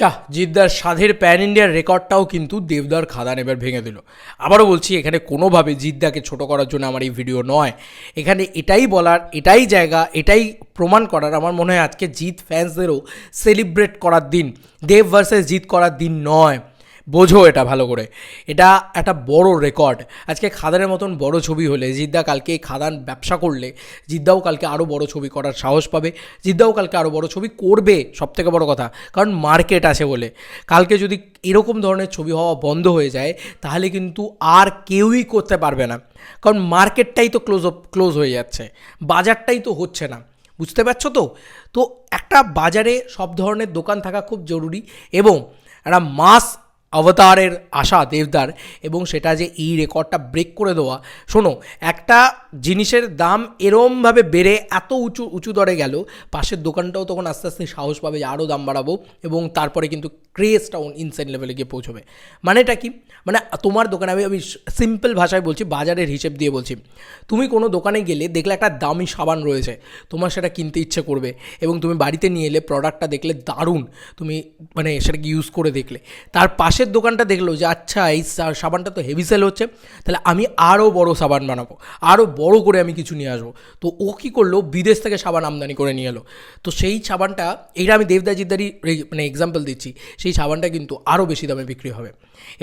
চাহ, জিদ্দার সাধের প্যান ইন্ডিয়ার রেকর্ডটাও কিন্তু দেবদার খাদান এবার ভেঙে দিল। আবারও বলছি, এখানে কোনোভাবে জিদ্দাকে ছোট করার জন্য আমার এই ভিডিও নয়। এখানে এটাই বলার, এটাই জায়গা, এটাই প্রমাণ করার আমার মনে হয় আজকে জিত ফ্যান্সদেরও সেলিব্রেট করার দিন। দেব ভার্সেস জিত করার দিন নয়। বোঝো এটা ভালো করে। এটা একটা বড় রেকর্ড আজকে খাদানের মতন বড় ছবি হলে, জিদ্দা কালকে খাদান ব্যবসা করলে, জিদ্দাও কালকে আরও বড় ছবি করার সাহস পাবে। জিদ্দাও কালকে আরও বড় ছবি করবে, সবথেকে বড় কথা, কারণ মার্কেট আছে বলে। কালকে যদি এরকম ধরনের ছবি হওয়া বন্ধ হয়ে যায়, তাহলে কিন্তু আর কেউই করতে পারবে না। কারণ মার্কেটটাই তো ক্লোজ ক্লোজ হয়ে যাচ্ছে। বাজারটাই তো হচ্ছে না। বুঝতে পারছ তো? তো একটা বাজারে সব ধরনের দোকান থাকা খুব জরুরি এবং একটা মাস অবতারের আশা দেবদার এবং সেটা যে এই রেকর্ডটা ব্রেক করে দেওয়া, শোনো, একটা জিনিসের দাম এরমভাবে বেড়ে এত উঁচু উঁচু দরে গেল, পাশের দোকানটাও তখন আস্তে আস্তে সাহস পাবে যে আরও দাম বাড়াবো এবং তারপরে কিন্তু ক্রেজটা ইনসেন লেভেলে গিয়ে পৌঁছবে। মানেটা কি? মানে তোমার দোকানে আমি আমি সিম্পল ভাষায় বলছি, বাজারের হিসেব দিয়ে বলছি। তুমি কোনো দোকানে গেলে দেখলে একটা দামি সাবান রয়েছে, তোমার সেটা কিনতে ইচ্ছে করবে এবং তুমি বাড়িতে নিয়ে এলে প্রোডাক্টটা দেখলে দারুণ, তুমি মানে সেটাকে ইউজ করে দেখলে। তার পাশের দোকানটা দেখল যে আচ্ছা এই সাবানটা তো হেভি সেল হচ্ছে, তাহলে আমি আরও বড় সাবান বানাবো আরও বড় করে আমি কিছু নিয়ে আসব। তো ও কী করল, বিদেশ থেকে সাবান আমদানি করে নিয়ে এলো। তো সেই সাবানটা, এইটা আমি দেবদা মানে এক্সাম্পল দিচ্ছি, সেই সাবানটা কিন্তু আরও বেশি দামে বিক্রি হবে।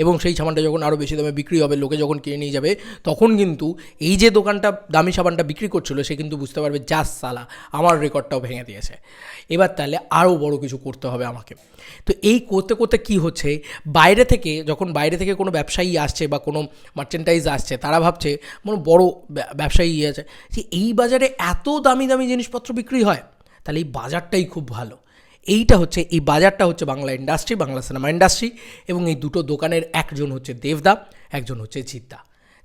এবং সেই সাবানটা যখন আরও বেশি দামে বিক্রি হবে, লোকে যখন কিনে নিয়ে যাবে, তখন কিন্তু এই যে দোকানটা, দামি সাবানটা বিক্রি করছিল, সে কিন্তু বুঝতে পারবে জাস সালা, আমার রেকর্ডটাও ভেঙে দিয়েছে। এবার তাহলে আরও বড় কিছু করতে হবে আমাকে। তো এই করতে করতে কি হচ্ছে? বাইরে থেকে, যখন বাইরে থেকে কোনো ব্যবসায়ী আসছে বা কোনো মার্চেন্টাইজ আসছে, তারা ভাবছে, কোনো বড় ব্যা- ব্যবসায়ী আছে। যে এই বাজারে এত দামি দামি জিনিসপত্র বিক্রি হয়, তাহলে এই বাজারটাই খুব ভালো। এইটা হচ্ছে, এই বাজারটা হচ্ছে Bangla industry Bangla cinema industry এবং এই দুটো দোকানের একজন হচ্ছে দেবদা, একজন হচ্ছে জিদ্দা।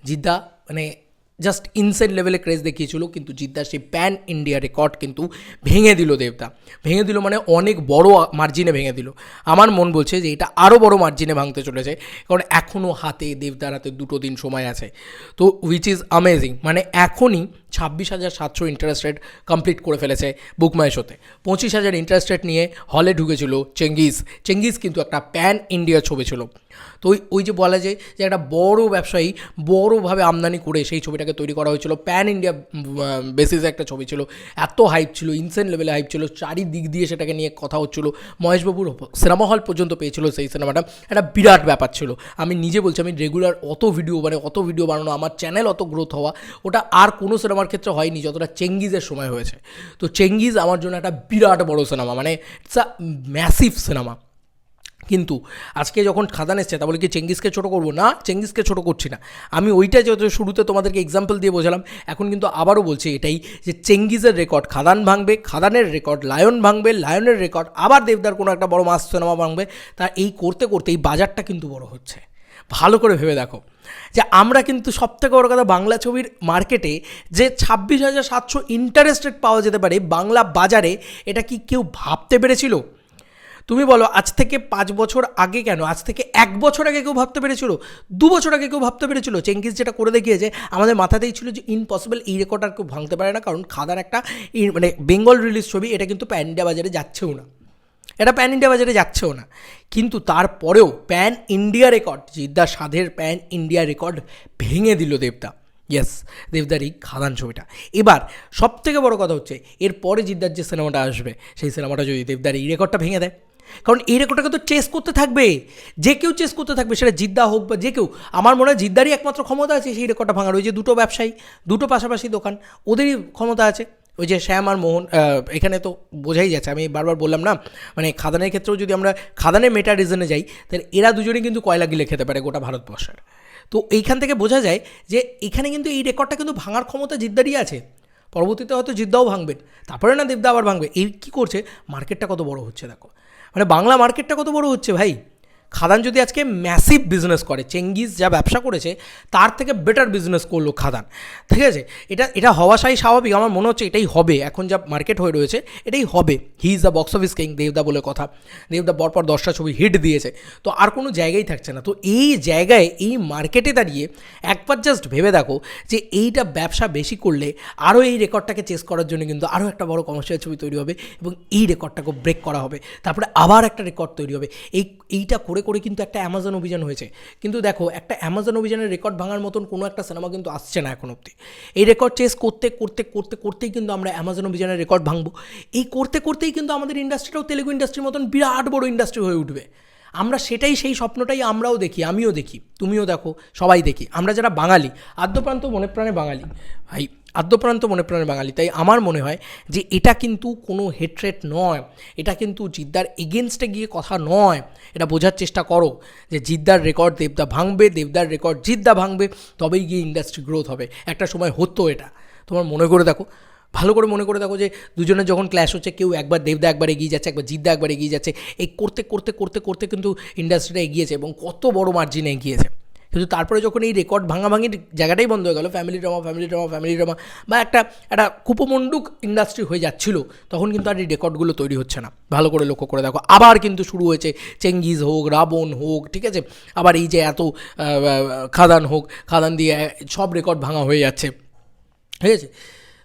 জিদ্দা মানে জাস্ট ইনসাইড লেভেলে ক্রেজ দেখিয়েছিল, কিন্তু জিদ্দা সেই প্যান ইন্ডিয়া রেকর্ড কিন্তু ভেঙে দিল দেবদা। ভেঙে দিল মানে অনেক বড় মার্জিনে ভেঙে দিল। আমার মন বলছে যে এটা আরও বড় মার্জিনে ভাঙতে চলেছে, কারণ এখনও হাতে দেবদার হাতে দুটো দিন সময় আছে। তো উইচ ইজ আমেজিং মানে এখনই ছাব্বিশ হাজার সাতশো ইন্টারেস্ট রেট কমপ্লিট করে ফেলেছে বুকমাই শোতে পঁচিশ হাজার ইন্টারেস্ট রেট নিয়ে হলে ঢুকেছিল চেঙ্গিস চেঙ্গিস কিন্তু একটা প্যান ইন্ডিয়া ছবি ছিল। তো ওই ওই যে বলা যায় যে একটা বড় ব্যবসায়ী বড়োভাবে আমদানি করে সেই ছবিটাকে তৈরি করা হয়েছিল। প্যান ইন্ডিয়া বেসিসে একটা ছবি ছিল। এত হাইপ ছিল ইনসেন লেভেলে হাইপ ছিল, চারিদিক দিয়ে সেটাকে নিয়ে কথা হচ্ছিল। মহেশবাবুর সিনেমা হল পর্যন্ত পেয়েছিল সেই সিনেমাটা একটা বিরাট ব্যাপার ছিল। আমি নিজে বলছি, আমি রেগুলার অত ভিডিও মানে অত ভিডিও বানানো, আমার চ্যানেল অত গ্রোথ হওয়া, ওটা আর কোনো সিনেমার ক্ষেত্রে হয়নি, যতটা চেঙ্গিজের সময় হয়েছে। তো চেঙ্গিজ আমার জন্য একটা বিরাট বড় সিনেমা মানে ইটস আ ম্যাসিভ সিনেমা কিন্তু আজকে যখন খাদান এসছে, তা বলে কি চেঙ্গিসকে ছোটো করব? না চেঙ্গিসকে ছোটো করছি না। আমি ওইটা যত শুরুতে তোমাদেরকে এক্সাম্পল দিয়ে বোঝালাম, এখন কিন্তু আবারও বলছি এটাই যে চেঙ্গিজের রেকর্ড খাদান ভাঙবে, খাদানের রেকর্ড লায়ন ভাঙবে লায়নের রেকর্ড আবার দেবদার কোনো একটা বড় মাস সিনেমা ভাঙবে। তা এই করতে করতে এই বাজারটা কিন্তু বড় হচ্ছে। ভালো করে ভেবে দেখো। যে আমরা কিন্তু সবথেকে বড় কথা বাংলা ছবির মার্কেটে যে ছাব্বিশ হাজার সাতশো ইন্টারেস্ট রেট পাওয়া যেতে পারে বাংলা বাজারে, এটা কি কেউ ভাবতে পেরেছিল? তুমি বলো, আজ থেকে পাঁচ বছর আগে কেন? আজ থেকে এক বছর আগে কেউ ভাবতে পেরেছিল? দু বছর আগে কেউ ভাবতে পেরেছিল? চেঙ্গিস যেটা করে দেখিয়েছে, আমাদের মাথাতেই ছিল যে ইম্পসিবল এই রেকর্ড আর কেউ ভাঙতে পারে না, কারণ খাদার একটা মানে বেঙ্গল রিলিজ ছবি, এটা কিন্তু প্যান ইন্ডিয়া বাজারে যাচ্ছেও না। এটা প্যান ইন্ডিয়া বাজারে যাচ্ছেও না। কিন্তু তারপরেও প্যান ইন্ডিয়া রেকর্ড জিদ্দা সাধের প্যান ইন্ডিয়া রেকর্ড ভেঙে দিল দেবদা। ইয়েস দেবদার এই খাদান ছবিটা। এবার সব থেকে বড় কথা হচ্ছে, এরপরে জিদ্দার যে সিনেমাটা আসবে, সেই সিনেমাটা যদি দেবদার এই রেকর্ডটা ভেঙে দেয়। কারণ এই রেকর্ডটাকে তো চেস করতে থাকবে। যে কেউ চেস করতে থাকবে, সেটা জিদ্দা হোক বা যে কেউ, আমার মনে হয় জিদ্দারই একমাত্র ক্ষমতা আছে সেই রেকর্ডটা ভাঙার। ওই যে দুটো ব্যবসায়ী, দুটো পাশাপাশি দোকান, ওদেরই ক্ষমতা আছে। ওই যে শ্যাম আর মোহন এখানে তো বোঝাই যাচ্ছে, আমি বারবার বললাম না মানে খাদানের ক্ষেত্রেও যদি আমরা খাদানের মেটা রিজনে যাই, তাহলে এরা দুজনেই কিন্তু কয়লা গিলে খেতে পারে গোটা ভারতবর্ষের। তো এইখান থেকে বোঝা যায় যে এখানে কিন্তু এই রেকর্ডটা কিন্তু ভাঙার ক্ষমতা জিদ্দারই আছে। পরবর্তীতে হয়তো জিদ্দাও ভাঙবেন তারপরে না দেবদা আবার ভাঙবে। এই কী করছে? মার্কেটটা কত বড় হচ্ছে, দেখো। মানে বাংলা মার্কেটটা কত বড় হচ্ছে ভাই? খাদান যদি আজকে ম্যাসিভ বিজনেস করে চেঙ্গিস যা ব্যবসা করেছে, তার থেকে বেটার বিজনেস করল খাদান। ঠিক আছে? এটা এটা হওয়াশাই স্বাভাবিক, আমার মনে হচ্ছে এটাই হবে। এখন যা মার্কেট হয়ে রয়েছে, এটাই হবে। He is the box office king দেবদা বলে কথা। দেবদা পরপর দশটা ছবি হিট দিয়েছে। তো আর কোনো জায়গায় থাকছে না। তো এই জায়গায়, এই মার্কেটে দাঁড়িয়ে একবার জাস্ট ভেবে দেখো যে এইটা ব্যবসা বেশি করলে আরও এই রেকর্ডটাকে চেস করার জন্য কিন্তু আরও একটা বড় কমার্শিয়াল ছবি তৈরি হবে এবং এই রেকর্ডটাকে ব্রেক করা হবে। তারপরে আবার একটা রেকর্ড তৈরি হবে। এই, এইটা করে করে কিন্তু একটা অ্যামাজন অভিযান হয়েছে। কিন্তু দেখো, একটা অ্যামাজন অভিযানের রেকর্ড ভাঙার মতন কোনো একটা সিনেমা কিন্তু আসছে না এখন অব্দি এই রেকর্ড চেস করতে করতে করতে, করতেই কিন্তু আমরা অ্যামাজন অভিযানের রেকর্ড ভাঙবো। এই করতে, করতেই কিন্তু আমাদের ইন্ডাস্ট্রিটাও তেলেগু ইন্ডাস্ট্রির মতন বিরাট বড় ইন্ডাস্ট্রি হয়ে উঠবে। আমরা সেটাই সেই স্বপ্নটাই আমরাও দেখি, আমিও দেখি, তুমিও দেখো, সবাই দেখি। আমরা যারা বাঙালি, আদ্যপ্রান্ত মনে প্রাণে বাঙালি, ভাই, আদ্যপ্রান্ত মনে প্রাণে বাঙালি। তাই আমার মনে হয় যে এটা কিন্তু কোনো হেট্রেট নয়, এটা কিন্তু জিদ্দার এগেনস্টে গিয়ে কথা নয়। এটা বোঝার চেষ্টা করো যে জিদ্দার রেকর্ড দেবদা ভাঙবে, দেবদার রেকর্ড জিদ্দা ভাঙবে, তবেই গিয়ে ইন্ডাস্ট্রি গ্রোথ হবে। একটা সময় হতো এটা। তোমার মনে করে দেখো ভালো করে মনে করে দেখো যে দুজনের যখন ক্ল্যাশ হচ্ছে, কেউ একবার দেবদা একবার এগিয়ে যাচ্ছে, একবার জিদ্দা একবার এগিয়ে যাচ্ছে, এই করতে করতে করতে করতে কিন্তু ইন্ডাস্ট্রিটা এগিয়েছে এবং কত বড় মার্জিনে এগিয়েছে। কিন্তু তারপরে যখন এই রেকর্ড ভাঙাভাঙির জায়গাটাই বন্ধ হয়ে গেল family drama family drama family drama বা একটা একটা কুপমণ্ডুক ইন্ডাস্ট্রি হয়ে যাচ্ছিল, তখন কিন্তু আর এই রেকর্ডগুলো তৈরি হচ্ছে না। ভালো করে লক্ষ্য করে দেখো। আবার কিন্তু শুরু হয়েছে চেঙ্গিজ হোক রাবণ হোক, ঠিক আছে? আবার এই যে এত খাদান হোক, খাদান দিয়ে সব রেকর্ড ভাঙা হয়ে যাচ্ছে। ঠিক আছে?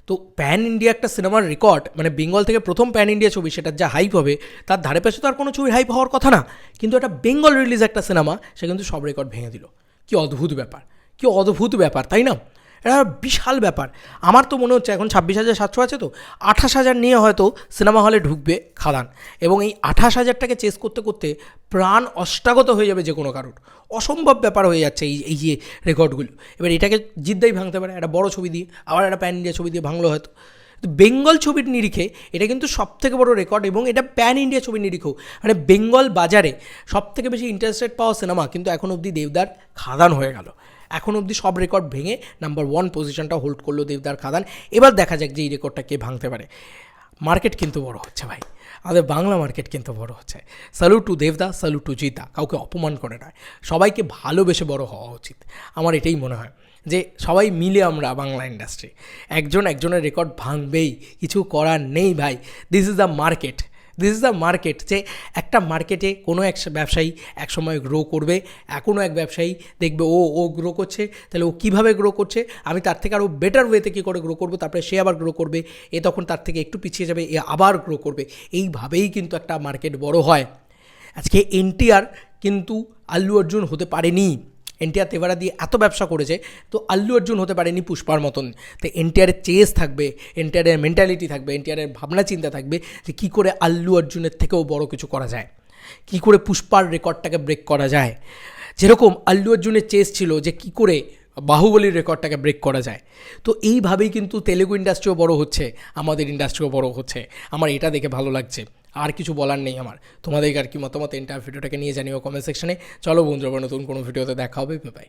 তো প্যান ইন্ডিয়া একটা সিনেমার রেকর্ড মানে বেঙ্গল থেকে প্রথম প্যান ইন্ডিয়া ছবি, সেটার যা হাইপ হবে, তার ধারে পাশে তো আর কোনো ছবি হাইপ হওয়ার কথা না। কিন্তু একটা বেঙ্গল রিলিজ একটা সিনেমা সে কিন্তু সব রেকর্ড ভেঙে দিল। কি অদ্ভুত ব্যাপার, কি অদ্ভুত ব্যাপার, তাই না? এটা বিশাল ব্যাপার। আমার তো মনে হচ্ছে এখন ছাব্বিশ হাজার সাতশো আছে তো, আঠাশ হাজার নিয়ে হয়তো সিনেমা হলে ঢুকবে খাদান। এবং এই আঠাশ হাজারটাকে চেস করতে করতে প্রাণ অষ্টাগত হয়ে যাবে যে কোনো কারোর। অসম্ভব ব্যাপার হয়ে যাচ্ছে এই এই যে রেকর্ডগুলো। এবার এটাকে জিদ্দাই ভাঙতে পারে, একটা বড় ছবি দিয়ে, আবার একটা প্যান ইন্ডিয়া ছবি দিয়ে ভাঙলো হয়তো। তো বেঙ্গল ছবির নিরিখে এটা কিন্তু সব থেকে বড় রেকর্ড এবং এটা প্যান ইন্ডিয়া ছবির নিরিখেও। মানে বেঙ্গল বাজারে সব থেকে বেশি ইন্টারেস্টেড পাওয়া সিনেমা কিন্তু এখন অবধি দেবদার খাদান হয়ে গেল। এখন অবধি সব রেকর্ড ভেঙে নাম্বার ওয়ান পজিশনটা হোল্ড করল দেবদার খাদান। এবার দেখা যাক যে এই রেকর্ডটা কে ভাঙতে পারে। মার্কেট কিন্তু বড় হচ্ছে ভাই। আমাদের বাংলা মার্কেট কিন্তু বড় হচ্ছে। স্যালুট টু দেবদা স্যালুট টু জিতা। কাউকে অপমান করে নয়। সবাইকে ভালোবেসে বড় হওয়া উচিত। আমার এটাই মনে হয় যে সবাই মিলে আমরা বাংলা ইন্ডাস্ট্রি একজন একজনের রেকর্ড ভাঙবেই। কিছু করার নেই ভাই। This is the market this is the market যে একটা মার্কেটে কোনো এক ব্যবসায়ী এক সময় গ্রো করবে এখনও এক ব্যবসায়ী দেখবে, ও ও গ্রো করছে, তাহলে ও কীভাবে গ্রো করছে? আমি তার থেকে আরও বেটার ওয়েতে কী করে গ্রো করব? তারপরে সে আবার গ্রো করবে, এ তখন তার থেকে একটু পিছিয়ে যাবে, এ আবার গ্রো করবে। এইভাবেই কিন্তু একটা মার্কেট বড় হয়। আজকে এনটিআর কিন্তু আল্লু অর্জুন হতে পারেনি। এনটিআর তেভারা দিয়ে এত ব্যবসা করেছে, তো আল্লু অর্জুন হতে পারেনি পুষ্পার মতন। তো এনটিআরের চেস থাকবে, এনটিআরের মেন্টালিটি থাকবে, এনটিআরের ভাবনা চিন্তা থাকবে যে কী করে আল্লু অর্জুনের থেকেও বড় কিছু করা যায়, কী করে পুষ্পার রেকর্ডটাকে ব্রেক করা যায়। যেরকম আল্লু অর্জুনের চেস ছিল যে কী করে বাহুবলীর রেকর্ডটাকে ব্রেক করা যায়। তো এইভাবেই কিন্তু তেলেগু ইন্ডাস্ট্রিও বড় হচ্ছে, আমাদের ইন্ডাস্ট্রিও বড় হচ্ছে। আমার এটা দেখে ভালো লাগছে। আর কিছু বলার নেই আমার। তোমাদের আর কি মতামত এন্টার ভিডিওটাকে নিয়ে জানিও কমেন্ট সেকশনে চলো বন্ধুরা নতুন কোনো ভিডিওতে দেখা হবে বাই